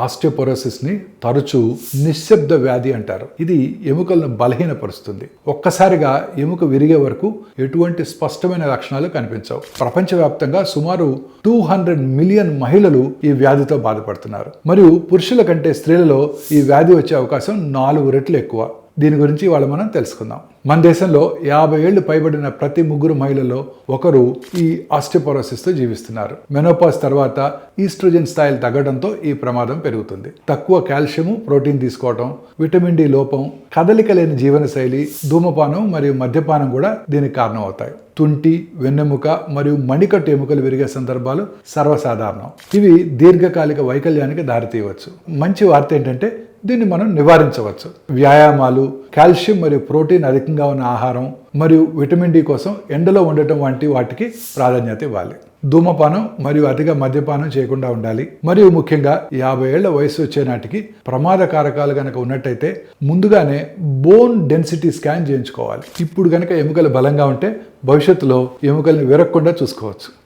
ఆస్టియోపొరోసిస్ని తరచూ నిశ్శబ్ద వ్యాధి అంటారు. ఇది ఎముకలను బలహీనపరుస్తుంది. ఒక్కసారిగా ఎముక విరిగే వరకు ఎటువంటి స్పష్టమైన లక్షణాలు కనిపించవు. ప్రపంచవ్యాప్తంగా సుమారు టూ హండ్రెడ్ మిలియన్ మహిళలు ఈ వ్యాధితో బాధపడుతున్నారు. మరియు పురుషుల కంటే స్త్రీలలో ఈ వ్యాధి వచ్చే అవకాశం నాలుగు రెట్లు ఎక్కువ. దీని గురించి వాళ్ళు మనం తెలుసుకుందాం. మన దేశంలో యాభై ఏళ్ళు పైబడిన ప్రతి ముగ్గురు మహిళల్లో ఒకరు ఈ ఆస్టిపోరోసిస్తో జీవిస్తున్నారు. మెనోపాస్ తర్వాత ఈస్ట్రోజన్ స్థాయిలు తగ్గడంతో ఈ ప్రమాదం పెరుగుతుంది. తక్కువ కాల్షియము ప్రోటీన్ తీసుకోవడం విటమిన్ డి లోపం కదలిక లేని జీవనశైలి ధూమపానం మరియు మద్యపానం కూడా దీనికి కారణం అవుతాయి తుంటి వెన్నెముక మరియు మణికట్టు ఎముకలు విరిగే సందర్భాలు సర్వసాధారణం. ఇవి దీర్ఘకాలిక వైకల్యానికి దారితీయవచ్చు. మంచి వార్త ఏంటంటే దీన్ని మనం నివారించవచ్చు. వ్యాయామాలు కాల్షియం మరియు ప్రోటీన్ అధికంగా ఉన్న ఆహారం మరియు విటమిన్ డి కోసం ఎండలో ఉండటం వంటి వాటికి ప్రాధాన్యత ఇవ్వాలి. ధూమపానం మరియు అతిగా మద్యపానం చేయకుండా ఉండాలి. మరియు ముఖ్యంగా యాభై ఏళ్ళ వయసు వచ్చే నాటికి ప్రమాద కారకాలు కనుక ఉన్నట్టయితే ముందుగానే బోన్ డెన్సిటీ స్కాన్ చేయించుకోవాలి. ఇప్పుడు కనుక ఎముకలు బలంగా ఉంటే భవిష్యత్తులో ఎముకల్ని విరగకుండా చూసుకోవచ్చు.